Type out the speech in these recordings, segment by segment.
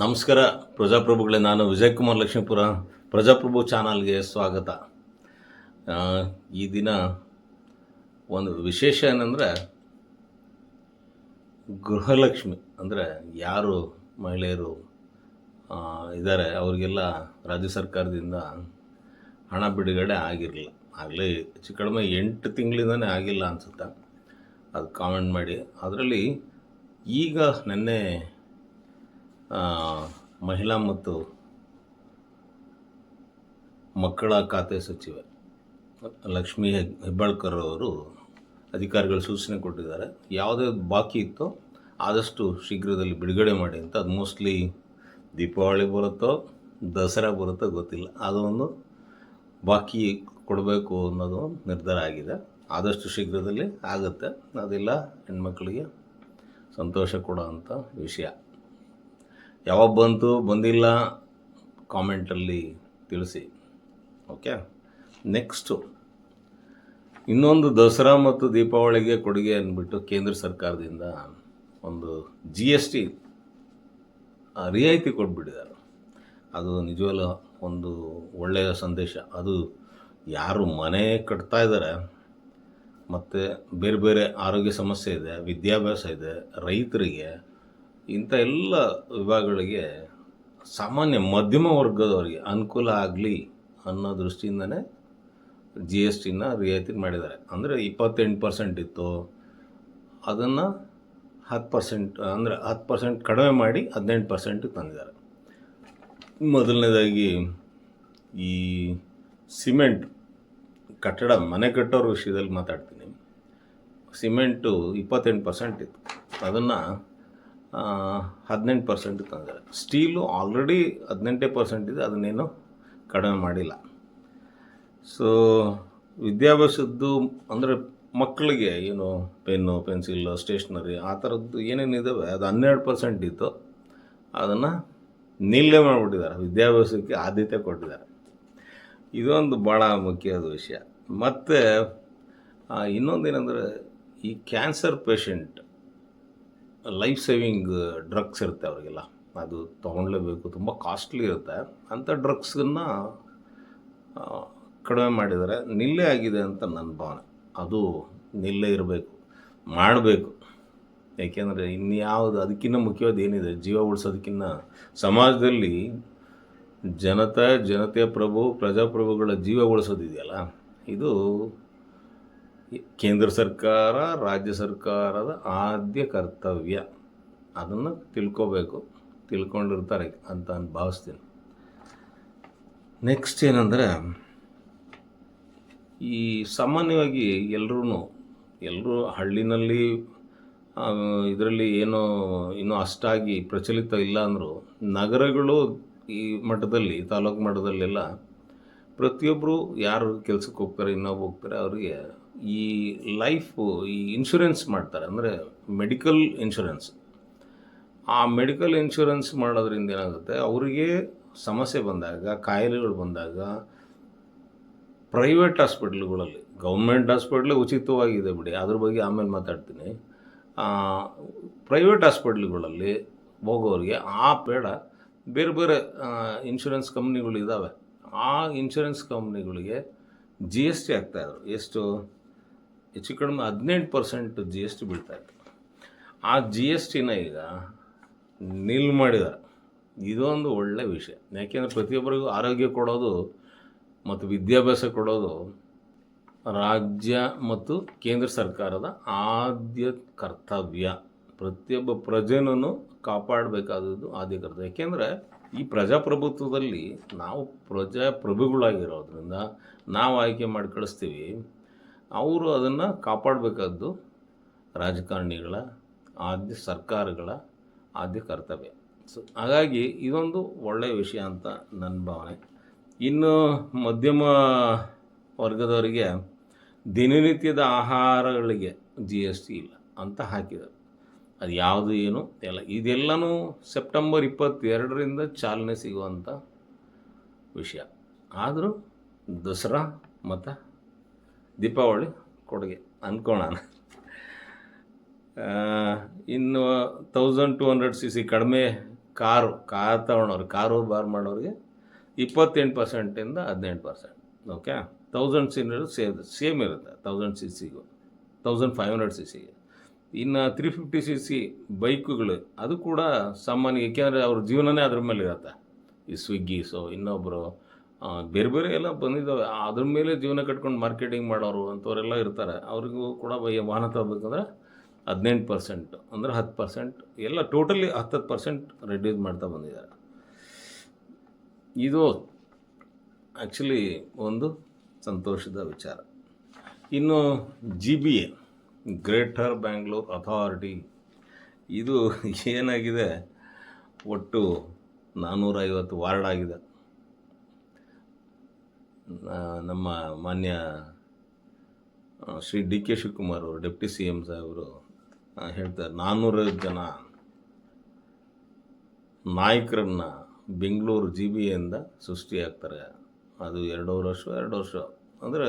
ನಮಸ್ಕಾರ ಪ್ರಜಾಪ್ರಭುಗಳೇ, ನಾನು ವಿಜಯ್ ಕುಮಾರ್ ಲಕ್ಷ್ಮೀಪುರ, ಪ್ರಜಾಪ್ರಭು ಚಾನಲ್ಗೆ ಸ್ವಾಗತ. ಈ ದಿನ ಒಂದು ವಿಶೇಷ ಏನಂದರೆ, ಗೃಹಲಕ್ಷ್ಮಿ, ಅಂದರೆ ಯಾರು ಮಹಿಳೆಯರು ಇದ್ದಾರೆ ಅವರಿಗೆಲ್ಲ ರಾಜ್ಯ ಸರ್ಕಾರದಿಂದ ಹಣ ಬಿಡುಗಡೆ ಆಗಿರಲಿಲ್ಲ. ಆಗಲೇ ಹೆಚ್ಚು ಕಡಿಮೆ ಎಂಟು ತಿಂಗಳಿಂದನೇ ಆಗಿಲ್ಲ ಅನಿಸುತ್ತೆ. ಅದು ಕಾಮೆಂಟ್ ಮಾಡಿ. ಅದರಲ್ಲಿ ಈಗ ನಿನ್ನೆ ಮಹಿಳಾ ಮತ್ತು ಮಕ್ಕಳ ಖಾತೆ ಸಚಿವೆ ಲಕ್ಷ್ಮೀ ಹೆಬ್ಬಾಳ್ಕರ್ ಅವರು ಅಧಿಕಾರಿಗಳು ಸೂಚನೆ ಕೊಟ್ಟಿದ್ದಾರೆ. ಯಾವುದೇ ಬಾಕಿ ಇತ್ತೋ ಆದಷ್ಟು ಶೀಘ್ರದಲ್ಲಿ ಬಿಡುಗಡೆ ಮಾಡಿ ಅಂತ. ಅದು ಮೋಸ್ಟ್ಲಿ ದೀಪಾವಳಿ ಬರುತ್ತೋ, ದಸರಾ ಬರುತ್ತೋ ಗೊತ್ತಿಲ್ಲ. ಅದು ಒಂದು ಬಾಕಿ ಕೊಡಬೇಕು ಅನ್ನೋದು ನಿರ್ಧಾರ ಆಗಿದೆ. ಆದಷ್ಟು ಶೀಘ್ರದಲ್ಲಿ ಆಗುತ್ತೆ. ಅದೆಲ್ಲ ಹೆಣ್ಮಕ್ಳಿಗೆ ಸಂತೋಷ ಕೊಡೋವಂಥ ವಿಷಯ. ಯಾವಾಗ ಬಂತು ಬಂದಿಲ್ಲ ಕಾಮೆಂಟಲ್ಲಿ ತಿಳಿಸಿ. ಓಕೆ ನೆಕ್ಸ್ಟು ಇನ್ನೊಂದು ದಸರಾ ಮತ್ತು ದೀಪಾವಳಿಗೆ ಕೊಡುಗೆ ಅಂದ್ಬಿಟ್ಟು ಕೇಂದ್ರ ಸರ್ಕಾರದಿಂದ ಒಂದು ಜಿ ಎಸ್ ಟಿ ರಿಯಾಯಿತಿ ಕೊಟ್ಬಿಟ್ಟಿದ್ದಾರೆ. ಅದು ನಿಜವಲ್ಲ, ಒಂದು ಒಳ್ಳೆಯ ಸಂದೇಶ. ಅದು ಯಾರು ಮನೆ ಕಟ್ತಾ ಇದ್ದಾರೆ, ಮತ್ತು ಬೇರೆ ಬೇರೆ ಆರೋಗ್ಯ ಸಮಸ್ಯೆ ಇದೆ, ವಿದ್ಯಾಭ್ಯಾಸ ಇದೆ, ರೈತರಿಗೆ ಇಂಥ ಎಲ್ಲ ವಿಭಾಗಗಳಿಗೆ ಸಾಮಾನ್ಯ ಮಧ್ಯಮ ವರ್ಗದವರಿಗೆ ಅನುಕೂಲ ಆಗಲಿ ಅನ್ನೋ ದೃಷ್ಟಿಯಿಂದನೇ ಜಿ ಎಸ್ ಟಿನ ರಿಯಾಯಿತಿ ಮಾಡಿದ್ದಾರೆ. ಅಂದರೆ ಇಪ್ಪತ್ತೆಂಟು ಪರ್ಸೆಂಟ್ ಇತ್ತು. ಅದನ್ನು ಹತ್ತು ಪರ್ಸೆಂಟ್ ಅಂದರೆ ಹತ್ತು ಪರ್ಸೆಂಟ್ ಕಡಿಮೆ ಮಾಡಿ ಹದಿನೆಂಟು ಪರ್ಸೆಂಟಿಗೆ ತಂದಿದ್ದಾರೆ. ಮೊದಲನೇದಾಗಿ ಈ ಸಿಮೆಂಟ್ ಕಟ್ಟಡ, ಮನೆ ಕಟ್ಟೋರ ವಿಷಯದಲ್ಲಿ ಮಾತಾಡ್ತೀನಿ. ಸಿಮೆಂಟು ಇಪ್ಪತ್ತೆಂಟು ಪರ್ಸೆಂಟ್ ಇತ್ತು. ಅದನ್ನು ಹದಿನೆಂಟು ಪರ್ಸೆಂಟ್ ತಂದಿದ್ದಾರೆ ಸ್ಟೀಲು ಆಲ್ರೆಡಿ ಹದಿನೆಂಟೇ ಪರ್ಸೆಂಟ್ ಇದೆ, ಅದನ್ನೇನು ಕಡಿಮೆ ಮಾಡಿಲ್ಲ. ಸೊ ವಿದ್ಯಾಭ್ಯಾಸದ್ದು ಅಂದರೆ ಮಕ್ಕಳಿಗೆ ಏನು ಪೆನ್ನು, ಪೆನ್ಸಿಲ್, ಸ್ಟೇಷ್ನರಿ, ಆ ಥರದ್ದು ಏನೇನಿದ್ದಾವೆ ಅದು ಹನ್ನೆರಡು ಪರ್ಸೆಂಟ್ ಇತ್ತು. ಅದನ್ನು ನಿಲ್ಲೇ ಮಾಡಿಬಿಟ್ಟಿದ್ದಾರೆ, ವಿದ್ಯಾಭ್ಯಾಸಕ್ಕೆ ಆದ್ಯತೆ ಕೊಟ್ಟಿದ್ದಾರೆ. ಇದೊಂದು ಭಾಳ ಮುಖ್ಯವಾದ ವಿಷಯ. ಮತ್ತು ಇನ್ನೊಂದೇನೆಂದರೆ ಈ cancer patient life saving drugs ಇರುತ್ತೆ ಅವರಿಗೆಲ್ಲ. ಅದು ತೊಗೊಳ್ಲೇಬೇಕು, ತುಂಬ ಕಾಸ್ಟ್ಲಿ ಇರುತ್ತೆ. ಅಂಥ ಡ್ರಗ್ಸನ್ನು ಕಡಿಮೆ ಮಾಡಿದರೆ ನಿಲ್ಲೇ ಆಗಿದೆ ಅಂತ ನನ್ನ ಭಾವನೆ. ಅದು ನಿಲ್ಲೇ ಇರಬೇಕು, ಮಾಡಬೇಕು. ಏಕೆಂದರೆ ಇನ್ಯಾವುದು ಅದಕ್ಕಿಂತ ಮುಖ್ಯವಾದ ಏನಿದೆ, ಜೀವ ಉಳಿಸೋದಕ್ಕಿಂತ ಸಮಾಜದಲ್ಲಿ ಜನತೆ, ಜನತೆಯ ಪ್ರಭು, ಪ್ರಜಾಪ್ರಭುಗಳ ಜೀವ ಉಳಿಸೋದಿದೆಯಲ್ಲ, ಇದು ಕೇಂದ್ರ ಸರ್ಕಾರ, ರಾಜ್ಯ ಸರ್ಕಾರದ ಆದ್ಯ ಕರ್ತವ್ಯ. ಅದನ್ನು ತಿಳ್ಕೋಬೇಕು, ತಿಳ್ಕೊಂಡಿರ್ತಾರೆ ಅಂತ ನಾನು ಭಾವಿಸ್ತೀನಿ. ನೆಕ್ಸ್ಟ್ ಏನಂದರೆ, ಈ ಸಾಮಾನ್ಯವಾಗಿ ಎಲ್ಲರೂ ಎಲ್ಲರೂ ಹಳ್ಳಿನಲ್ಲಿ ಇದರಲ್ಲಿ ಏನೋ, ಇನ್ನೂ ಅಷ್ಟಾಗಿ ಪ್ರಚಲಿತ ಇಲ್ಲ ಅಂದರೂ, ನಗರಗಳು ಈ ಮಟ್ಟದಲ್ಲಿ ತಾಲೂಕು ಮಟ್ಟದಲ್ಲೆಲ್ಲ ಪ್ರತಿಯೊಬ್ಬರು ಯಾರು ಕೆಲಸಕ್ಕೆ ಹೋಗ್ತಾರೆ ಇನ್ನೊಬ್ಬ ಹೋಗ್ತಾರೆ, ಅವರಿಗೆ ಈ ಲೈಫು ಈ ಇನ್ಶೂರೆನ್ಸ್ ಮಾಡ್ತಾರೆ. ಅಂದರೆ ಮೆಡಿಕಲ್ ಇನ್ಶೂರೆನ್ಸ್ ಆ ಮೆಡಿಕಲ್ ಇನ್ಶೂರೆನ್ಸ್ ಮಾಡೋದ್ರಿಂದ ಏನಾಗುತ್ತೆ? ಅವರಿಗೆ ಸಮಸ್ಯೆ ಬಂದಾಗ, ಕಾಯಿಲೆಗಳು ಬಂದಾಗ ಪ್ರೈವೇಟ್ ಹಾಸ್ಪಿಟ್ಲ್ಗಳಲ್ಲಿ ಗೌರ್ಮೆಂಟ್ ಹಾಸ್ಪಿಟ್ಲ್ ಉಚಿತವಾಗಿದೆ ಬಿಡಿ. ಅದ್ರ ಬಗ್ಗೆ ಆಮೇಲೆ ಮಾತಾಡ್ತೀನಿ. ಪ್ರೈವೇಟ್ ಹಾಸ್ಪಿಟ್ಲ್ಗಳಲ್ಲಿ ಹೋಗೋರಿಗೆ, ಆ ಬೇಡ. ಬೇರೆ ಬೇರೆ ಇನ್ಶೂರೆನ್ಸ್ ಕಂಪ್ನಿಗಳು ಇದ್ದಾವೆ ಆ ಇನ್ಶೂರೆನ್ಸ್ ಕಂಪ್ನಿಗಳಿಗೆ ಜಿ ಎಸ್ ಟಿ ಆಗ್ತಾಯಿದ್ರು ಎಷ್ಟು? ಹೆಚ್ಚು ಕಡಿಮೆ ಹದಿನೆಂಟು ಪರ್ಸೆಂಟ್ ಜಿ ಎಸ್ ಟಿ ಬೀಳ್ತಾಯಿತ್ತು ಆ ಜಿ ಎಸ್ ಟಿನ ಈಗ ನಿಲ್ ಮಾಡಿದ್ದಾರೆ. ಇದೊಂದು ಒಳ್ಳೆ ವಿಷಯ. ಯಾಕೆಂದರೆ ಪ್ರತಿಯೊಬ್ಬರಿಗೂ ಆರೋಗ್ಯ ಕೊಡೋದು ಮತ್ತು ವಿದ್ಯಾಭ್ಯಾಸ ಕೊಡೋದು ರಾಜ್ಯ ಮತ್ತು ಕೇಂದ್ರ ಸರ್ಕಾರದ ಆದ್ಯ ಕರ್ತವ್ಯ. ಪ್ರತಿಯೊಬ್ಬ ಪ್ರಜೆನೂ ಕಾಪಾಡಬೇಕಾದದ್ದು ಆದ್ಯ ಕರ್ತವ್ಯ. ಯಾಕೆಂದರೆ ಈ ಪ್ರಜಾಪ್ರಭುತ್ವದಲ್ಲಿ ನಾವು ಪ್ರಜಾಪ್ರಭುಗಳಾಗಿರೋದ್ರಿಂದ ನಾವು ಆಯ್ಕೆ ಮಾಡಿ ಕಳಿಸ್ತೀವಿ ಅವರು ಅದನ್ನು ಕಾಪಾಡಬೇಕಾದ್ದು ರಾಜಕಾರಣಿಗಳ, ಆದ್ಯ ಸರ್ಕಾರಗಳ ಆದ್ಯ ಕರ್ತವ್ಯ. ಸೊ ಹಾಗಾಗಿ ಇದೊಂದು ಒಳ್ಳೆಯ ವಿಷಯ ಅಂತ ನನ್ನ ಭಾವನೆ. ಇನ್ನು ಮಧ್ಯಮ ವರ್ಗದವರಿಗೆ ದಿನನಿತ್ಯದ ಆಹಾರಗಳಿಗೆ ಜಿ ಎಸ್ ಟಿ ಇಲ್ಲ ಅಂತ ಹಾಕಿದ್ದಾರೆ. ಅದು ಯಾವುದು ಏನು ಎಲ್ಲ, ಇದೆಲ್ಲನೂ ಸೆಪ್ಟೆಂಬರ್ ಇಪ್ಪತ್ತೆರಡರಿಂದ ಚಾಲನೆ ಸಿಗುವಂಥ ವಿಷಯ. ಆದರೂ ದಸರಾ ಮತ್ತು ದೀಪಾವಳಿ ಕೊಡುಗೆ ಅಂದ್ಕೊಳ್ಳೋಣ ಇನ್ನು thousand two hundred C C ಕಡಿಮೆ ಕಾರು, ಕಾರ್ ತಗೊಳ್ಳೋರು ಕಾರು ಬಾರ್ ಮಾಡೋರಿಗೆ ಇಪ್ಪತ್ತೆಂಟು ಪರ್ಸೆಂಟಿಂದ ಹದಿನೆಂಟು ಪರ್ಸೆಂಟ್ ಓಕೆ ತೌಸಂಡ್ ಸೀನರ್ ಸೇಮ್ ಸೇಮ್ ಇರುತ್ತೆ ತೌಸಂಡ್ ಸಿ ಸಿಗೂ ತೌಸಂಡ್ ಫೈವ್ ಹಂಡ್ರೆಡ್ ಸಿ ಸಿಗೆ ಇನ್ನು ತ್ರೀ ಫಿಫ್ಟಿ ಸಿ ಸಿ ಬೈಕುಗಳು, ಅದು ಕೂಡ ಸಾಮಾನ್ಯ, ಏಕೆಂದರೆ ಅವ್ರ ಜೀವನನೇ ಅದ್ರ ಮೇಲೆ ಇರುತ್ತೆ ಈ ಸ್ವಿಗ್ಗಿ ಸೊ ಇನ್ನೊಬ್ಬರು ಬೇರೆ ಬೇರೆ ಎಲ್ಲ ಬಂದಿದ್ದಾವೆ. ಅದ್ರ ಮೇಲೆ ಜೀವನ ಕಟ್ಕೊಂಡು ಮಾರ್ಕೆಟಿಂಗ್ ಮಾಡೋರು ಅಂಥವರೆಲ್ಲ ಇರ್ತಾರೆ. ಅವ್ರಿಗೂ ಕೂಡ ವಾಹನ ತಗೋಬೇಕಂದ್ರೆ ಹದಿನೆಂಟು ಪರ್ಸೆಂಟ್ ಅಂದರೆ ಹತ್ತು ಪರ್ಸೆಂಟ್ ಎಲ್ಲ ಟೋಟಲಿ ಹತ್ತು ಪರ್ಸೆಂಟ್ ರೆಡ್ಯೂಸ್ ಮಾಡ್ತಾ ಬಂದಿದ್ದಾರೆ. ಇದು ಆ್ಯಕ್ಚುಲಿ ಒಂದು ಸಂತೋಷದ ವಿಚಾರ. ಇನ್ನು G B A greater Bangalore authority ಇದು ಏನಾಗಿದೆ? ಒಟ್ಟು ನಾನ್ನೂರೈವತ್ತು ವಾರ್ಡ್ ಆಗಿದೆ. ನಮ್ಮ ಮಾನ್ಯ ಶ್ರೀ ಡಿ ಕೆ ಶಿವಕುಮಾರ್ ಅವರು, ಡೆಪ್ಟಿ ಸಿ ಎಂ ಸಾಹೇಬರು ಹೇಳ್ತಾರೆ ನಾನ್ನೂರು ಜನ ನಾಯಕರನ್ನ ಬೆಂಗಳೂರು ಜಿ ಬಿ ಎಯಿಂದ ಸೃಷ್ಟಿಯಾಗ್ತಾರೆ. ಅದು ಎರಡೂವರೆ ವರ್ಷ, ಎರಡು ವರ್ಷ. ಅಂದರೆ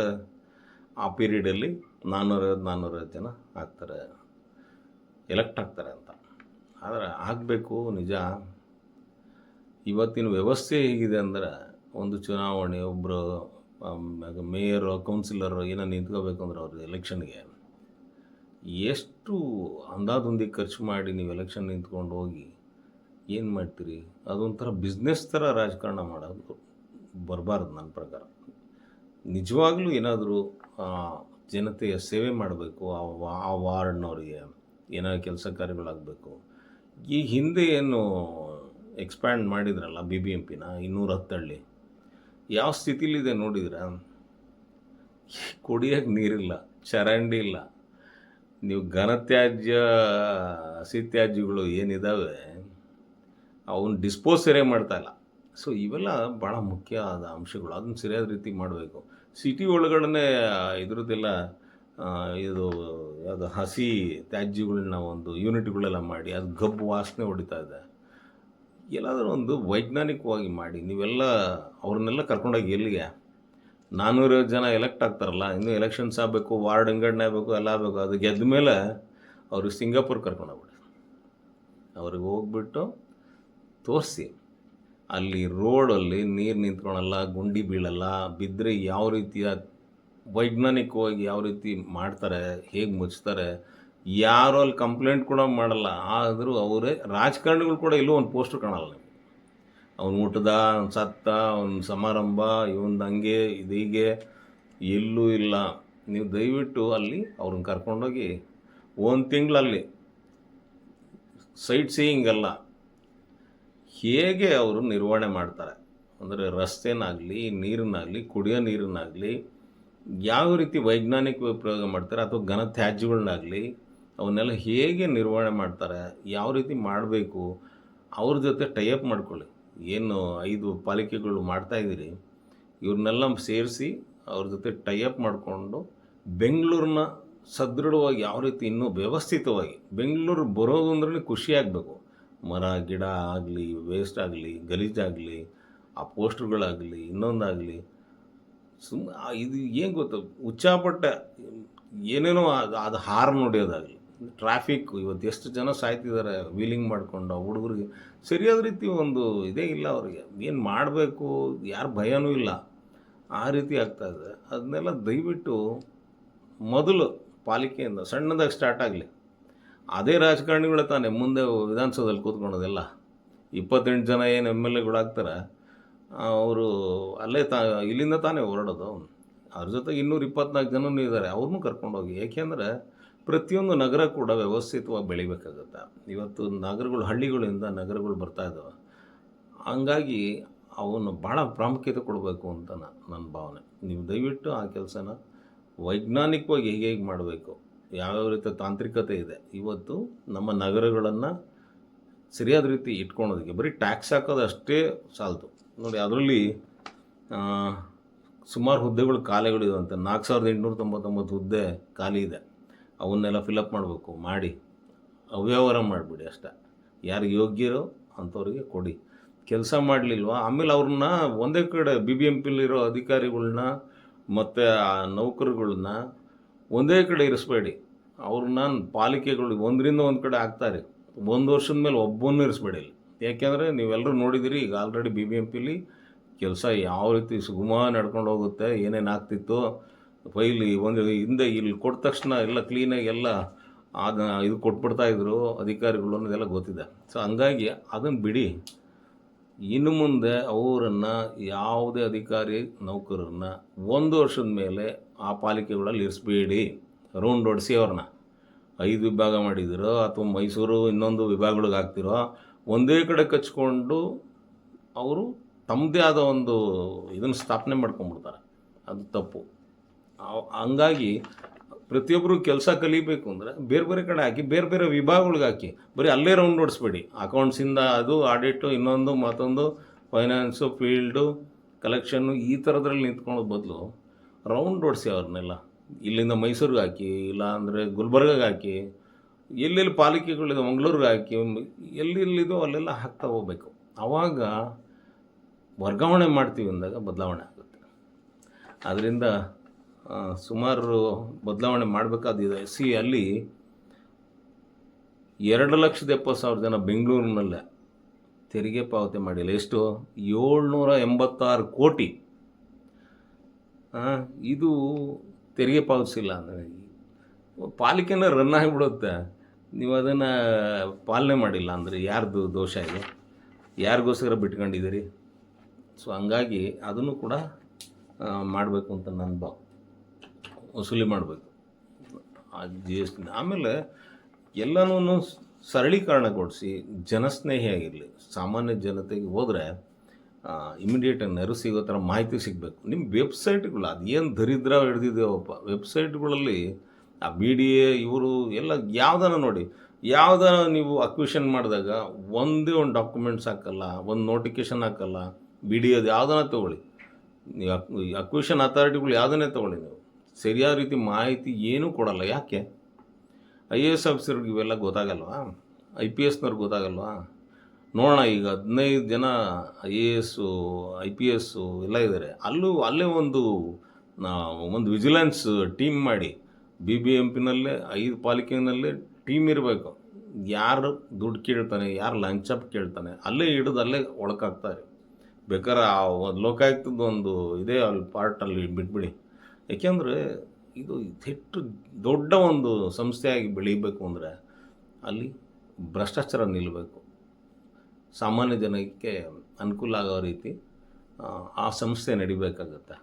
ಆ ಪೀರಿಯಡಲ್ಲಿ ನಾನ್ನೂರೈವತ್ತು ನಾನ್ನೂರೈವತ್ತು ಜನ ಆಗ್ತಾರೆ, ಎಲೆಕ್ಟ್ ಆಗ್ತಾರೆ ಅಂತ. ಆದರೆ ಆಗಬೇಕು, ನಿಜ. ಇವತ್ತಿನ ವ್ಯವಸ್ಥೆ ಹೇಗಿದೆ ಅಂದರೆ ಒಂದು ಚುನಾವಣೆ ಒಬ್ಬರು ಮೇಯರು, ಕೌನ್ಸಿಲರು ಏನೋ ನಿಂತ್ಕೋಬೇಕು ಅಂದ್ರೆ ಅವ್ರದ್ದು ಎಲೆಕ್ಷನ್ಗೆ. ಎಷ್ಟು ಅಂದಾದುಂದಿ ಖರ್ಚು ಮಾಡಿ ನೀವು ಎಲೆಕ್ಷನ್ ನಿಂತ್ಕೊಂಡು ಹೋಗಿ ಏನು ಮಾಡ್ತೀರಿ? ಅದೊಂಥರ ಬಿಸ್ನೆಸ್ ಥರ ರಾಜಕಾರಣ ಮಾಡೋದು ಬರಬಾರ್ದು ನನ್ನ ಪ್ರಕಾರ. ನಿಜವಾಗ್ಲೂ ಏನಾದರೂ ಜನತೆಯ ಸೇವೆ ಮಾಡಬೇಕು, ಆ ವಾರ್ಡ್ನವ್ರಿಗೆ ಏನೋ ಕೆಲಸ ಕಾರ್ಯಗಳಾಗಬೇಕು. ಈ ಹಿಂದೆ ಏನು, ಎಕ್ಸ್ಪ್ಯಾಂಡ್ ಮಾಡಿದ್ರಲ್ಲ ಬಿ ಬಿ ಎಂ ಪಿನ ಇನ್ನೂರ ಹತ್ತಳ್ಳಿ ಯಾವ ಸ್ಥಿತಿಲಿದೆ ನೋಡಿದ್ರ? ಕುಡಿಯೋಕ್ಕೆ ನೀರಿಲ್ಲ, ಚರಂಡಿ ಇಲ್ಲ. ನೀವು ಘನತ್ಯಾಜ್ಯ ಹಸಿತ್ಯಾಜ್ಯಗಳು ಏನಿದ್ದಾವೆ ಅವನ್ನ ಡಿಸ್ಪೋಸ್ ಸರಿಯಾಗಿ ಮಾಡ್ತಾ ಇಲ್ಲ. ಸೊ ಇವೆಲ್ಲ ಭಾಳ ಮುಖ್ಯ ಆದ ಅಂಶಗಳು. ಅದನ್ನು ಸರಿಯಾದ ರೀತಿ ಮಾಡಬೇಕು. ಸಿಟಿ ಒಳಗಡೆ ಇದ್ರದ್ದೆಲ್ಲ ಇದು ಅದು ಹಸಿ ತ್ಯಾಜ್ಯಗಳನ್ನ ಒಂದು ಯೂನಿಟ್ಗಳೆಲ್ಲ ಮಾಡಿ, ಅದು ಗಬ್ಬು ವಾಸನೆ ಹೊಡಿತಾ ಇದೆ. ಎಲ್ಲಾದರೂ ಒಂದು ವೈಜ್ಞಾನಿಕವಾಗಿ ಮಾಡಿ, ನೀವೆಲ್ಲ ಅವ್ರನ್ನೆಲ್ಲ ಕರ್ಕೊಂಡೋಗಿ ಎಲ್ಲಿಗೆ? ನಾನ್ನೂರು ಜನ ಎಲೆಕ್ಟ್ ಆಗ್ತಾರಲ್ಲ, ಇನ್ನೂ ಎಲೆಕ್ಷನ್ಸ್ ಆಗಬೇಕು ವಾರ್ಡ್ ವಿಂಗಡಣೆ ಆಗಬೇಕು, ಎಲ್ಲ ಆಗಬೇಕು, ಅದು ಗೆದ್ದ ಮೇಲೆ ಅವ್ರಿಗೆ ಸಿಂಗಾಪುರ್ ಕರ್ಕೊಂಡೋಗ್ಬಿಡಿ. ಅವ್ರಿಗೆ ಹೋಗ್ಬಿಟ್ಟು ತೋರಿಸಿ, ಅಲ್ಲಿ ರೋಡಲ್ಲಿ ನೀರು ನಿಂತ್ಕೊಳಲ್ಲ, ಗುಂಡಿ ಬೀಳಲ್ಲ ಬಿದ್ದರೆ ಯಾವ ರೀತಿಯ ವೈಜ್ಞಾನಿಕವಾಗಿ ಯಾವ ರೀತಿ ಮಾಡ್ತಾರೆ, ಹೇಗೆ ಮುಚ್ತಾರೆ ಯಾರು ಅಲ್ಲಿ ಕಂಪ್ಲೇಂಟ್ ಕೂಡ ಮಾಡಲ್ಲ. ಆದರೂ ಅವರೇ ರಾಜಕಾರಣಿಗಳು ಕೂಡ ಇಲ್ಲೂ ಒಂದು ಪೋಸ್ಟರ್ ಕಾಣಲ್ಲ ಅವ್ನು ಊಟದ, ಅವ್ನು ಸತ್ತ, ಅವ್ನ ಸಮಾರಂಭ ಇವಂದು ಹಂಗೆ, ಇದು ಹೀಗೆ, ಎಲ್ಲೂ ಇಲ್ಲ. ನೀವು ದಯವಿಟ್ಟು ಅಲ್ಲಿ ಅವ್ರನ್ನ ಕರ್ಕೊಂಡೋಗಿ ಒಂದು ತಿಂಗಳಲ್ಲಿ ಸೈಟ್ ಸೀಯಿಂಗ್ ಅಲ್ಲ, ಹೇಗೆ ಅವರು ನಿರ್ವಹಣೆ ಮಾಡ್ತಾರೆ? ಅಂದರೆ ರಸ್ತೆನಾಗಲಿ ನೀರನ್ನಾಗಲಿ ಕುಡಿಯೋ ನೀರನ್ನಾಗಲಿ ಯಾವ ರೀತಿ ವೈಜ್ಞಾನಿಕ ಪ್ರಯೋಗ ಮಾಡ್ತಾರೆ? ಅಥವಾ ಘನ ತ್ಯಾಜ್ಯಗಳನ್ನಾಗಲಿ ಅವನ್ನೆಲ್ಲ ಹೇಗೆ ನಿರ್ವಹಣೆ ಮಾಡ್ತಾರೆ, ಯಾವ ರೀತಿ ಮಾಡಬೇಕು, ಅವ್ರ ಜೊತೆ ಟೈಅಪ್ ಮಾಡ್ಕೊಳ್ಳಿ. ಏನು ಐದು ಪಾಲಿಕೆಗಳು ಮಾಡ್ತಾ ಇದ್ದೀರಿ, ಇವ್ರನ್ನೆಲ್ಲ ಸೇರಿಸಿ ಅವ್ರ ಜೊತೆ ಟೈಅಪ್ ಮಾಡಿಕೊಂಡು ಬೆಂಗಳೂರನ್ನ ಸದೃಢವಾಗಿ ಯಾವ ರೀತಿ ಇನ್ನೂ ವ್ಯವಸ್ಥಿತವಾಗಿ, ಬೆಂಗಳೂರು ಬರೋದು ಅಂದ್ರೆ ಖುಷಿ ಆಗಬೇಕು. ಮರ, ಗಿಡ ಆಗಲಿ ವೇಸ್ಟ್ ಆಗಲಿ ಗಲೀಜಾಗಲಿ ಆ ಪೋಸ್ಟ್ರುಗಳಾಗಲಿ, ಇನ್ನೊಂದಾಗಲಿ ಸುಮ್ಮ ಇದು ಏನು ಗೊತ್ತು ಉಚ್ಚಾಪಟ್ಟ ಏನೇನೋ ಅದು ಅದು ಹಾರ ಹೊಡೆಯೋದಾಗಲಿ ಟ್ರಾಫಿಕ್, ಇವತ್ತು ಎಷ್ಟು ಜನ ಸಾಯ್ತಿದ್ದಾರೆ, ವೀಲಿಂಗ್ ಮಾಡ್ಕೊಂಡು ಹುಡುಗರಿಗೆ, ಸರಿಯಾದ ರೀತಿ ಒಂದು ಇದೇ ಇಲ್ಲ ಅವರಿಗೆ. ಏನು ಮಾಡಬೇಕು, ಯಾರು ಭಯನೂ ಇಲ್ಲ. ಆ ರೀತಿ ಆಗ್ತಾ ಇದೆ. ಅದನ್ನೆಲ್ಲ ದಯವಿಟ್ಟು ಮೊದಲು ಪಾಲಿಕೆಯಿಂದ, ಸಣ್ಣದಾಗಿ ಸ್ಟಾರ್ಟ್ ಆಗಲಿ. ಅದೇ ರಾಜಕಾರಣಿಗಳೇ ತಾನೇ ಮುಂದೆ ವಿಧಾನಸೌಧದಲ್ಲಿ ಕೂತ್ಕೊಳ್ಳೋದೆಲ್ಲ. ಇಪ್ಪತ್ತೆಂಟು ಜನ ಏನು ಎಂ ಎಲ್ ಎಗಳಾಗ್ತಾರೆ ಅವರು ಅಲ್ಲೇ ತಾ, ಇಲ್ಲಿಂದ ತಾನೇ ಹೊರಡೋದು. ಅವ್ರ ಜೊತೆಗೆ ಇನ್ನೂರು ಇಪ್ಪತ್ನಾಲ್ಕು ಜನನೂ ಇದ್ದಾರೆ ಅವ್ರನ್ನೂ ಕರ್ಕೊಂಡೋಗಿ. ಏಕೆಂದರೆ ಪ್ರತಿಯೊಂದು ನಗರ ಕೂಡ ವ್ಯವಸ್ಥಿತವಾಗಿ ಬೆಳಿಬೇಕಾಗುತ್ತೆ. ಇವತ್ತು ನಗರಗಳು, ಹಳ್ಳಿಗಳಿಂದ ನಗರಗಳು ಬರ್ತಾ ಇದ್ದಾವೆ ಹಂಗಾಗಿ ಅವನು ಭಾಳ ಪ್ರಾಮುಖ್ಯತೆ ಕೊಡಬೇಕು ಅಂತ ನನ್ನ ಭಾವನೆ. ನೀವು ದಯವಿಟ್ಟು ಆ ಕೆಲಸನ ವೈಜ್ಞಾನಿಕವಾಗಿ ಹೇಗೆ ಹೇಗೆ ಮಾಡಬೇಕು, ಯಾವ್ಯಾವ ರೀತಿಯ ತಾಂತ್ರಿಕತೆ ಇದೆ, ಇವತ್ತು ನಮ್ಮ ನಗರಗಳನ್ನು ಸರಿಯಾದ ರೀತಿ ಇಟ್ಕೊಳೋದಕ್ಕೆ, ಬರೀ ಟ್ಯಾಕ್ಸ್ ಹಾಕೋದು ಅಷ್ಟೇ ಸಾಲದು. ನೋಡಿ, ಅದರಲ್ಲಿ ಸುಮಾರು ಹುದ್ದೆಗಳು ಖಾಲಿಗಳಿವೆ ನಾಲ್ಕು ಸಾವಿರದ ಎಂಟುನೂರ ತೊಂಬತ್ತೊಂಬತ್ತು ಹುದ್ದೆ ಖಾಲಿ ಇದೆ. ಅವನ್ನೆಲ್ಲ ಫಿಲಪ್ ಮಾಡಬೇಕು, ಮಾಡಿ. ಅವ್ಯವಹಾರ ಮಾಡಿಬಿಡಿ ಅಷ್ಟೇ. ಯಾರು ಯೋಗ್ಯರೋ ಅಂಥವ್ರಿಗೆ ಕೊಡಿ. ಕೆಲಸ ಮಾಡಲಿಲ್ವಾ? ಆಮೇಲೆ ಅವ್ರನ್ನ ಒಂದೇ ಕಡೆ ಬಿ ಬಿ ಎಂ ಪಿಲಿರೋ ಅಧಿಕಾರಿಗಳನ್ನ ಮತ್ತು ಆ ನೌಕರುಗಳನ್ನ ಒಂದೇ ಕಡೆ ಇರಿಸ್ಬೇಡಿ. ಅವ್ರನ್ನ ಪಾಲಿಕೆಗಳು ಒಂದರಿಂದ ಒಂದು ಕಡೆ ಹಾಕ್ತಾರೆ. ಒಂದು ವರ್ಷದ ಮೇಲೆ ಒಬ್ಬನೂ ಇರಿಸ್ಬೇಡಿ ಇಲ್ಲಿ ಯಾಕೆಂದರೆ ನೀವೆಲ್ಲರೂ ನೋಡಿದಿರಿ, ಈಗ ಆಲ್ರೆಡಿ ಬಿ ಬಿ ಎಂ ಪಿಲಿ ಕೆಲಸ ಯಾವ ರೀತಿ ಸುಗಮ ನಡ್ಕೊಂಡು ಹೋಗುತ್ತೆ, ಏನೇನು ಆಗ್ತಿತ್ತು ಫೈಲ್ ಒಂದು ಹಿಂದೆ ಇಲ್ಲಿ ಕೊಟ್ಟ ತಕ್ಷಣ ಎಲ್ಲ ಕ್ಲೀನಾಗಿ ಎಲ್ಲ ಆದ ಇದು ಕೊಟ್ಬಿಡ್ತಾಯಿದ್ರು ಅಧಿಕಾರಿಗಳು ಅನ್ನೋದೆಲ್ಲ ಗೊತ್ತಿದೆ. ಸೊ ಹಂಗಾಗಿ ಅದನ್ನು ಬಿಡಿ. ಇನ್ನು ಮುಂದೆ ಅವರನ್ನು ಯಾವುದೇ ಅಧಿಕಾರಿ ನೌಕರರನ್ನ ಒಂದು ವರ್ಷದ ಮೇಲೆ ಆ ಪಾಲಿಕೆಗಳಲ್ಲಿ ಇರಿಸ್ಬೇಡಿ. ರೌಂಡ್ ಹೊಡಿಸಿ ಅವ್ರನ್ನ. ಐದು ವಿಭಾಗ ಮಾಡಿದಿರೋ ಅಥವಾ ಮೈಸೂರು ಇನ್ನೊಂದು ವಿಭಾಗಗಳಿಗೆ ಹಾಕ್ತಿರೋ, ಒಂದೇ ಕಡೆ ಕಚ್ಕೊಂಡು ಅವರು ತಮ್ಮದೇ ಆದ ಒಂದು ಇದನ್ನು ಸ್ಥಾಪನೆ ಮಾಡ್ಕೊಂಡ್ಬಿಡ್ತಾರೆ. ಅದು ತಪ್ಪು. ಹಂಗಾಗಿ ಪ್ರತಿಯೊಬ್ಬರು ಕೆಲಸ ಕಲಿಬೇಕು ಅಂದರೆ ಬೇರೆ ಬೇರೆ ಕಡೆ ಹಾಕಿ, ಬೇರೆ ಬೇರೆ ವಿಭಾಗಗಳಿಗೆ ಹಾಕಿ. ಬರೀ ಅಲ್ಲೇ ರೌಂಡ್ ಓಡಿಸ್ಬೇಡಿ. ಅಕೌಂಟ್ಸಿಂದ ಅದು ಆಡಿಟು ಇನ್ನೊಂದು, ಮತ್ತೊಂದು ಫೈನಾನ್ಸು ಫೀಲ್ಡು ಕಲೆಕ್ಷನ್ನು ಈ ಥರದ್ರಲ್ಲಿ ನಿಂತ್ಕೊಳ್ಳೋ ಬದಲು ರೌಂಡ್ ಓಡಿಸಿ ಅವ್ರನ್ನೆಲ್ಲ. ಇಲ್ಲಿಂದ ಮೈಸೂರಿಗೆ ಹಾಕಿ ಇಲ್ಲ ಅಂದರೆ ಗುಲ್ಬರ್ಗಾಗೆ ಹಾಕಿ, ಎಲ್ಲೆಲ್ಲಿ ಪಾಲಿಕೆಗಳಿದೆ ಮಂಗಳೂರಿಗೆ ಹಾಕಿ ಎಲ್ಲೆಲ್ಲಿದೋ ಅಲ್ಲೆಲ್ಲ ಹಾಕ್ತಾ ಹೋಗ್ಬೇಕು. ಆವಾಗ ವರ್ಗಾವಣೆ ಮಾಡ್ತೀವಿ ಅಂದಾಗ ಬದಲಾವಣೆ ಆಗುತ್ತೆ. ಅದರಿಂದ ಸುಮಾರು ಬದಲಾವಣೆ ಮಾಡಬೇಕಾದಿದೆ ಸಿ, ಅಲ್ಲಿ ಎರಡು ಲಕ್ಷದ ಎಪ್ಪತ್ತು ಸಾವಿರ ಜನ ಬೆಂಗಳೂರಿನಲ್ಲೇ ತೆರಿಗೆ ಪಾವತಿ ಮಾಡಿಲ್ಲ. ಎಷ್ಟು? ಏಳ್ನೂರ ಎಂಬತ್ತಾರು ಕೋಟಿ. ಇದು ತೆರಿಗೆ ಪಾವತಿಸಿಲ್ಲ ಅಂದರೆ ಪಾಲಿಕೆನ ರನ್ ಆಗಿಬಿಡುತ್ತೆ. ನೀವು ಅದನ್ನು ಪಾಲನೆ ಮಾಡಿಲ್ಲ ಅಂದರೆ ಯಾರ್ದು ದೋಷ ಇದೆ? ಯಾರಿಗೋಸ್ಕರ ಬಿಟ್ಕೊಂಡಿದ್ದೀರಿ? ಸೊ ಹಂಗಾಗಿ ಅದನ್ನು ಕೂಡ ಮಾಡಬೇಕು ಅಂತ ನನ್ನ ಭಾವ. ವಸೂಲಿ ಮಾಡಬೇಕು ಜಿ ಎಸ್ ಟಿ ಆಮೇಲೆ ಎಲ್ಲನೂ ಸರಳೀಕರಣಗೊಳಿಸಿ ಜನಸ್ನೇಹಿಯಾಗಿರಲಿ ಸಾಮಾನ್ಯ ಜನತೆಗೆ ಹೋದರೆ ಇಮಿಡಿಯೇಟಾಗಿ ನೆರವು ಸಿಗೋ ಥರ ಮಾಹಿತಿ ಸಿಗಬೇಕು. ನಿಮ್ಮ ವೆಬ್ಸೈಟ್ಗಳು, ಅದು ಏನು ದರಿದ್ರ ಹಿಡಿದಿದ್ದೇವಪ್ಪ ವೆಬ್ಸೈಟ್ಗಳಲ್ಲಿ ಆ ಬಿ ಡಿ ಎ ಇವರು ಎಲ್ಲ ಯಾವ್ದಾನ ನೋಡಿ, ಯಾವ್ದಾನ ನೀವು ಅಕ್ವಿಷನ್ ಮಾಡಿದಾಗ ಒಂದೇ ಒಂದು ಡಾಕ್ಯುಮೆಂಟ್ಸ್ ಹಾಕಲ್ಲ, ಒಂದು ನೋಟಿಫಿಕೇಶನ್ ಹಾಕಲ್ಲ ಬಿ ಡಿ ಎದು ಯಾವ್ದಾನ ತೊಗೊಳ್ಳಿ. ನೀವು ಅಕ್ವಿಷನ್ ಅಥಾರಿಟಿಗಳು ಯಾವುದನ್ನೇ ತೊಗೊಳ್ಳಿ ನೀವು. ಸರಿಯಾದ ರೀತಿ ಮಾಹಿತಿ ಏನೂ ಕೊಡಲ್ಲ. ಯಾಕೆ? ಐ ಎ ಎಸ್ ಆಫೀಸರ್ಗೆ ಇವೆಲ್ಲ ಗೊತ್ತಾಗಲ್ವಾ? I P ಎಸ್ನವ್ರಿಗೆ ಗೊತ್ತಾಗಲ್ವಾ? ನೋಡೋಣ, ಈಗ ಹದಿನೈದು ಜನ I A S I P S ಎಲ್ಲ ಇದ್ದಾರೆ ಅಲ್ಲೂ, ಅಲ್ಲೇ ಒಂದು ಒಂದು ವಿಜಿಲೆನ್ಸ್ ಟೀಮ್ ಮಾಡಿ ಬಿ ಬಿ ಎಂ ಪಿನಲ್ಲೇ ಐದು ಪಾಲಿಕೆನಲ್ಲೇ ಟೀಮ್ ಇರಬೇಕು. ಯಾರು ದುಡ್ಡು ಕೇಳ್ತಾನೆ, ಯಾರು ಲಂಚ ಕೇಳ್ತಾನೆ, ಅಲ್ಲೇ ಹಿಡಿದು ಅಲ್ಲೇ ಒಳಕಾಗ್ತಾರೆ ಬೇಕಾದ್ರೆ ಆ ಲೋಕಾಯುಕ್ತದ ಒಂದು ಇದೇ ಅಲ್ಲಿ ಪಾರ್ಟಲ್ಲಿ ಬಿಟ್ಬಿಡಿ. ಯಾಕೆಂದರೆ ಇದು ಹೆಚ್ಚು ದೊಡ್ಡ ಒಂದು ಸಂಸ್ಥೆಯಾಗಿ ಬೆಳೀಬೇಕು ಅಂದರೆ ಅಲ್ಲಿ ಭ್ರಷ್ಟಾಚಾರ ನಿಲ್ಲಬೇಕು. ಸಾಮಾನ್ಯ ಜನಕ್ಕೆ ಅನುಕೂಲ ಆಗೋ ರೀತಿ ಆ, ಸಂಸ್ಥೆ ನಡಿಬೇಕಾಗತ್ತೆ.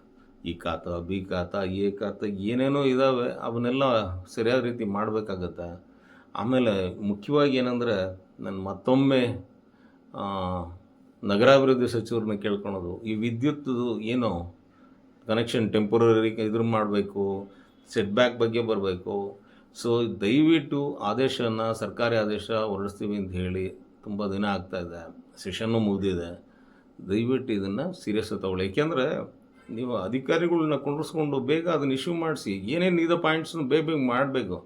ಈ ಖಾತ ಬಿ ಖಾತ ಎ ಖಾತ ಏನೇನೋ ಇದ್ದಾವೆ ಅವನ್ನೆಲ್ಲ ಸರಿಯಾದ ರೀತಿ ಮಾಡಬೇಕಾಗತ್ತೆ. ಆಮೇಲೆ ಮುಖ್ಯವಾಗಿ ಏನಂದರೆ ನಾನು ಮತ್ತೊಮ್ಮೆ ನಗರಾಭಿವೃದ್ಧಿ ಸಚಿವರನ್ನ ಕೇಳ್ಕೊಳೋದು ಈ ವಿದ್ಯುತ್ ಏನು ಕನೆಕ್ಷನ್ ಟೆಂಪರರಿ ಇದ್ರ ಮಾಡಬೇಕು ಸೆಟ್ ಬ್ಯಾಕ್ ಬಗ್ಗೆ ಬರಬೇಕು. ಸೊ ದಯವಿಟ್ಟು ಆದೇಶನ ಸರ್ಕಾರಿ ಆದೇಶ ಹೊರಡಿಸ್ತೀವಿ ಅಂತ ಹೇಳಿ ತುಂಬ ದಿನ ಆಗ್ತಾ ಇದೆ. ಸೆಷನ್ನು ಮುಗಿದಿದೆ. ದಯವಿಟ್ಟು ಇದನ್ನು ಸೀರಿಯಸ್ ತಗೊಳ್ಳಿ. ಏಕೆಂದರೆ ನೀವು ಅಧಿಕಾರಿಗಳನ್ನ ಕುಂಡ್ರಿಸ್ಕೊಂಡು ಬೇಗ ಅದನ್ನು ಇಶ್ಯೂ ಮಾಡಿಸಿ, ಏನೇನು ಇದೆ ಪಾಯಿಂಟ್ಸ್ನ ಬೇಗ ಬೇಗ ಮಾಡಬೇಕು.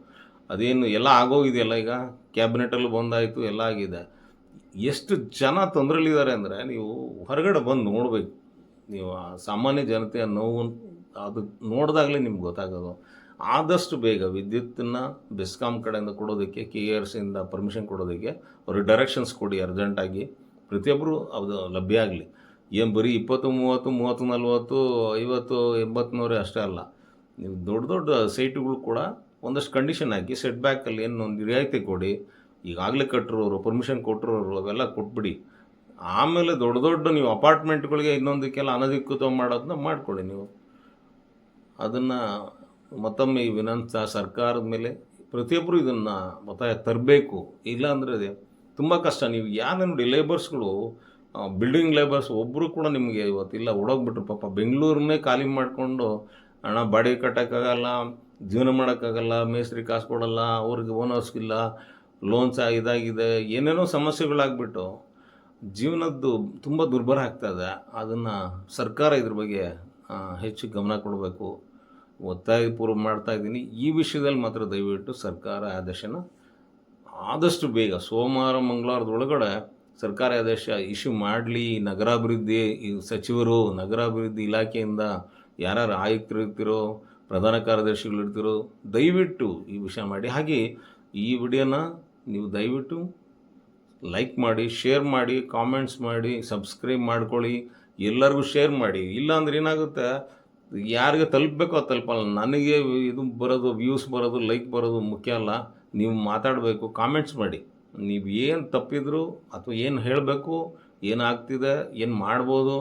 ಅದೇನು ಎಲ್ಲ ಆಗೋಗಿದೆಯಲ್ಲ ಈಗ? ಕ್ಯಾಬಿನೆಟಲ್ಲಿ ಬಂದಾಯಿತು, ಎಲ್ಲ ಆಗಿದೆ. ಎಷ್ಟು ಜನ ತೊಂದರೆಲಿದ್ದಾರೆ ಅಂದರೆ ನೀವು ಹೊರಗಡೆ ಬಂದು ನೋಡಬೇಕು. ನೀವು ಸಾಮಾನ್ಯ ಜನತೆಯ ನೋವು ಅದು ನೋಡಿದಾಗಲೇ ನಿಮ್ಗೆ ಗೊತ್ತಾಗೋದು. ಆದಷ್ಟು ಬೇಗ ವಿದ್ಯುತ್ತನ್ನು ಬೆಸ್ಕಾಮ್ ಕಡೆಯಿಂದ ಕೊಡೋದಕ್ಕೆ, ಕೆ ಆರ್ ಸಿಯಿಂದ ಪರ್ಮಿಷನ್ ಕೊಡೋದಕ್ಕೆ ಅವ್ರಿಗೆ ಡೈರೆಕ್ಷನ್ಸ್ ಕೊಡಿ ಅರ್ಜೆಂಟಾಗಿ ಪ್ರತಿಯೊಬ್ಬರು ಅದು ಲಭ್ಯ ಆಗಲಿ. ಏನು ಬರೀ ಇಪ್ಪತ್ತು, ಮೂವತ್ತು ಮೂವತ್ತು, ನಲ್ವತ್ತು, ಐವತ್ತು, ಎಂಬತ್ನೂರೇ ಅಷ್ಟೇ ಅಲ್ಲ. ನೀವು ದೊಡ್ಡ ದೊಡ್ಡ ಸೈಟುಗಳು ಕೂಡ ಒಂದಷ್ಟು ಕಂಡೀಷನ್ ಹಾಕಿ ಸೆಟ್ ಬ್ಯಾಕಲ್ಲಿ ಏನು ಒಂದು ರಿಯಾಯಿತಿ ಕೊಡಿ. ಈಗಾಗಲೇ ಕಟ್ಟಿರೋರು ಪರ್ಮಿಷನ್ ಕೊಟ್ಟಿರೋರು, ಅವೆಲ್ಲ ಕೊಟ್ಬಿಡಿ. ಆಮೇಲೆ ದೊಡ್ಡ ದೊಡ್ಡ ನೀವು ಅಪಾರ್ಟ್ಮೆಂಟ್ಗಳಿಗೆ ಇನ್ನೊಂದಕ್ಕೆಲ್ಲ ಅನಧಿಕೃತ ಮಾಡೋದನ್ನ ಮಾಡಿಕೊಡಿ ನೀವು. ಅದನ್ನು ಮತ್ತೊಮ್ಮೆ ಈ ವಿನಂತ ಸರ್ಕಾರದ ಮೇಲೆ ಪ್ರತಿಯೊಬ್ಬರು ಇದನ್ನು ಒತ್ತಾಯ ತರಬೇಕು. ಇಲ್ಲಾಂದರೆ ತುಂಬ ಕಷ್ಟ. ನೀವು ಯಾರು ನೋಡಿ ಲೇಬರ್ಸ್ಗಳು ಬಿಲ್ಡಿಂಗ್ ಲೇಬರ್ಸ್ ಒಬ್ಬರು ಕೂಡ ನಿಮಗೆ ಇವತ್ತಿಲ್ಲ ಓಡೋಗ್ಬಿಟ್ರು. ಪಾಪ ಬೆಂಗಳೂರನ್ನೇ ಖಾಲಿ ಮಾಡಿಕೊಂಡು ಹಣ ಬಾಡಿಗೆ ಕಟ್ಟೋಕ್ಕಾಗಲ್ಲ, ಜೀವನ ಮಾಡೋಕ್ಕಾಗಲ್ಲ, ಮೇಸ್ತ್ರಿ ಕಾಸು ಕೊಡಲ್ಲ, ಅವ್ರಿಗೆ ಓನರ್ಸ್ಗಿಲ್ಲ ಲೋನ್ಸ್ ಇದಾಗಿದೆ, ಏನೇನೋ ಸಮಸ್ಯೆಗಳಾಗ್ಬಿಟ್ಟು ಜೀವನದ್ದು ತುಂಬ ದುರ್ಬರ ಇದೆ. ಅದನ್ನು ಸರ್ಕಾರ ಇದ್ರ ಬಗ್ಗೆ ಹೆಚ್ಚು ಗಮನ ಕೊಡಬೇಕು. ಒತ್ತಾಯ ಪೂರ್ವ ಮಾಡ್ತಾ ಇದ್ದೀನಿ. ಈ ವಿಷಯದಲ್ಲಿ ಮಾತ್ರ ದಯವಿಟ್ಟು ಸರ್ಕಾರ ಆದೇಶನ ಆದಷ್ಟು ಬೇಗ, ಸೋಮವಾರ ಮಂಗಳವಾರದೊಳಗಡೆ ಸರ್ಕಾರಿ ಆದೇಶ ಇಶ್ಯೂ ಮಾಡಲಿ. ನಗರಾಭಿವೃದ್ಧಿ ಸಚಿವರು, ನಗರಾಭಿವೃದ್ಧಿ ಇಲಾಖೆಯಿಂದ ಯಾರ್ಯಾರು ಆಯುಕ್ತರು ಇರ್ತಿರೋ, ಪ್ರಧಾನ ಕಾರ್ಯದರ್ಶಿಗಳು ಇರ್ತಿರೋ, ದಯವಿಟ್ಟು ಈ ವಿಷಯ ಮಾಡಿ. ಹಾಗೆ ಈ ವಿಡಿಯೋನ ನೀವು ದಯವಿಟ್ಟು ಲೈಕ್ ಮಾಡಿ ಶೇರ್ ಮಾಡಿ ಕಾಮೆಂಟ್ಸ್ ಮಾಡಿ ಸಬ್ಸ್ಕ್ರೈಬ್ ಮಾಡ್ಕೊಳ್ಳಿ, ಎಲ್ಲರಿಗೂ ಶೇರ್ ಮಾಡಿ. ಇಲ್ಲಾಂದ್ರೆ ಏನಾಗುತ್ತೆ? ಯಾರಿಗೆ ತಲುಪಬೇಕೋ ತಲುಪಲ್ಲ. ನನಗೆ ಇದು ಬರೋದು ವ್ಯೂಸ್ ಬರೋದು ಲೈಕ್ ಬರೋದು ಮುಖ್ಯ ಅಲ್ಲ. ನೀವು ಮಾತಾಡಬೇಕು ಕಾಮೆಂಟ್ಸ್ ಮಾಡಿ. ನೀವು ಏನು ತಪ್ಪಿದ್ರು ಅಥವಾ ಏನು ಹೇಳಬೇಕು ಏನಾಗ್ತಿದೆ ಏನು ಮಾಡ್ಬೋದು,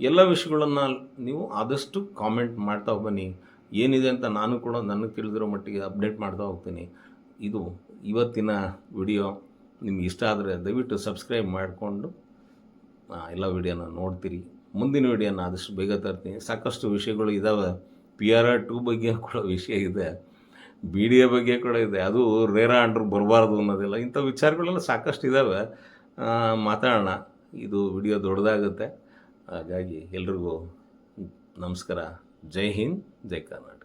ಎಲ್ಲ ವಿಷಯಗಳನ್ನು ನೀವು ಆದಷ್ಟು ಕಾಮೆಂಟ್ ಮಾಡ್ತಾ ಬನ್ನಿ. ಏನಿದೆ ಅಂತ ನಾನು ಕೂಡ ನನಗೆ ತಿಳಿದಿರೋ ಮಟ್ಟಿಗೆ ಅಪ್ಡೇಟ್ ಮಾಡ್ತಾ ಹೋಗ್ತೀನಿ. ಇದು ಇವತ್ತಿನ ವಿಡಿಯೋ ನಿಮ್ಗೆ ಇಷ್ಟ ಆದರೆ ದಯವಿಟ್ಟು ಸಬ್ಸ್ಕ್ರೈಬ್ ಮಾಡಿಕೊಂಡು ಎಲ್ಲ ವಿಡಿಯೋನ ನೋಡ್ತೀರಿ. ಮುಂದಿನ ವಿಡಿಯೋನ ಆದಷ್ಟು ಬೇಗ ತರ್ತೀನಿ. ಸಾಕಷ್ಟು ವಿಷಯಗಳು ಇದ್ದಾವೆ ಪಿ ಆರ್ ಆರ್ ಟು ಬಗ್ಗೆ ಕೂಡ ವಿಷಯ ಇದೆ. ಬಿ ಡಿ ಎ ಬಗ್ಗೆ ಕೂಡ ಇದೆ. ಅದು ರೇರ ಅಂಡ್ರು ಬರಬಾರ್ದು ಅನ್ನೋದಿಲ್ಲ. ಇಂಥ ವಿಚಾರಗಳೆಲ್ಲ ಸಾಕಷ್ಟು ಇದ್ದಾವೆ ಮಾತಾಡೋಣ. ಇದು ವಿಡಿಯೋ ದೊಡ್ಡದಾಗುತ್ತೆ. ಹಾಗಾಗಿ ಎಲ್ರಿಗೂ ನಮಸ್ಕಾರ. ಜೈ ಹಿಂದ್, ಜೈ ಕರ್ನಾಟಕ.